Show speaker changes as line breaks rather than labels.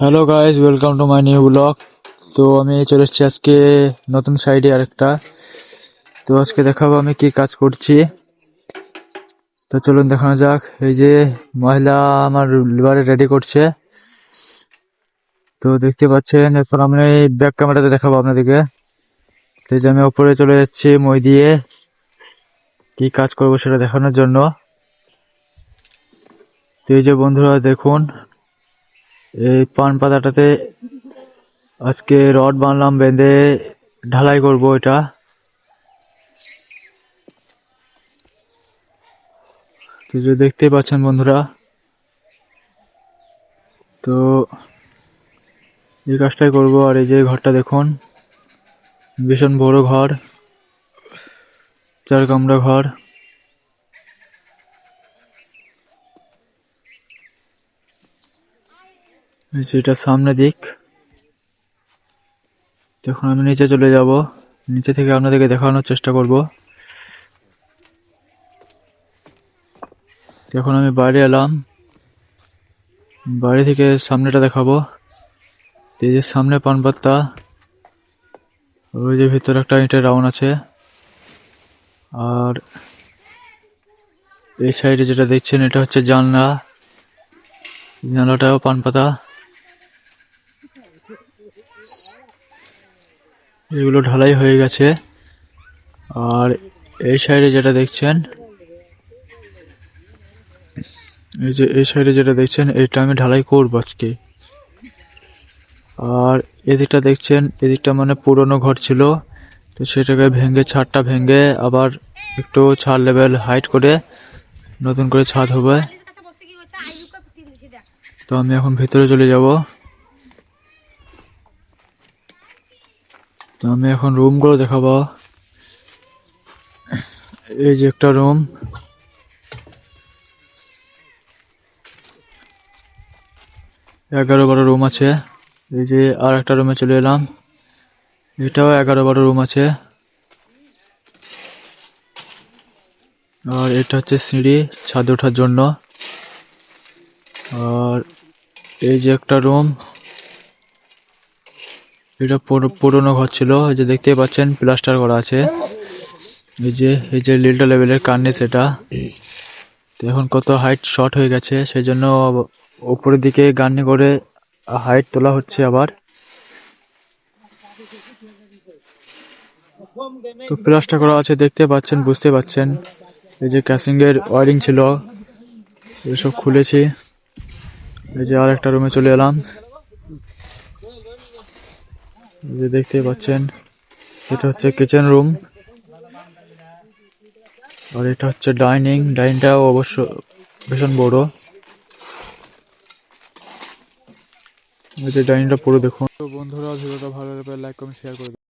Hello guys welcome to my new blog তো আমি চলে এসেছি আজকে নতুন সাইডে আরেকটা। তো আজকে দেখাবো আমি কি কাজ করছি। তো চলুন দেখানো যাক। এই যে মহিলা আমার লিভারে রেডি করছে। তো দেখতে পাচ্ছেন, এরপর আমি ব্যাক ক্যামেরাতে দেখাবো আপনাদেরকে। তো যে আমি ওপরে চলে যাচ্ছি, মই দিয়ে। কি কাজ করব সেটা দেখানোর জন্য। তো এই যে বন্ধুরা, দেখুন। এই পান পাতাটাতে আজকে রড বানলাম, বেঁধে ঢালাই করব এটা। তো যে দেখতে পাচ্ছেন বন্ধুরা, তো এই কাজটাই করব। আর এই যে ঘরটা দেখুন, ভীষণ বড় ঘর, চার কামরা ঘর। এই যে এটা সামনে দিক। তখন আমি নিচে চলে যাব, নিচে থেকে আপনাদেরকে দেখানোর চেষ্টা করব। এখন আমি বাইরে এলাম, বাড়ি থেকে সামনেটা দেখাবো। যে সামনে পান পাত্তা, ওই যে ভিতরে একটা ইটের রাউন্ড আছে। আর এই সাইডে যেটা দেখছেন, এটা হচ্ছে জানলা। জানলাটাও পান এগুলো ঢালাই হয়ে গেছে। আর এই সাইডে যেটা দেখছেন, এই যে এই সাইডে যেটা দেখছেন, এটা আমি ঢালাই করব আজকে। আর এদিকটা দেখছেন, এদিকটা মানে পুরনো ঘর ছিল, তো সেটাকে ভেঙে, ছাদটা ভেঙে আবার একটু ছাদ লেভেল হাইট করে নতুন করে ছাদ হবে। তো আমি এখন ভিতরে চলে যাব। তো আমি এখন রুমগুলো দেখাবো। এই যে একটা রুম। এগারো বারো রুম আছে। এই যে আর একটা রুমে চলে এলাম। এটাও এগারো বারো রুম আছে। আর এটা হচ্ছে সিঁড়ি, ছাদে ওঠার জন্য। আর এই যে একটা রুম। এটা পুরো- পুরোনো ঘর ছিল, এই যে দেখতেই পাচ্ছেন, প্লাস্টার করা আছে। এই যে এই যে লিল্টা লেভেলের কার্নিস এটা। তো এখন কত হাইট শর্ট হয়ে গেছে সেই জন্য উপরের দিকে গান্নি করে হাইট তোলা হচ্ছে আবার। তো প্লাস্টার করা আছে, দেখতে পাচ্ছেন, বুঝতে পাচ্ছেন। এই যে ক্যাসিং এর ওয়ারিং ছিল, এসব খুলেছি। এই যে আর একটা রুমে চলে এলাম। যে দেখতে পাচ্ছেন, এটা হচ্ছে কিচেন রুম আর এটা হচ্ছে ডাইনিং ডাইনিংটাও অবশ্য ভীষণ বড় যে ডাইনিংটা পুরো দেখুন তো বন্ধুরা, ভিডিওটা ভালো লাগলে লাইক কমেন্ট শেয়ার করে।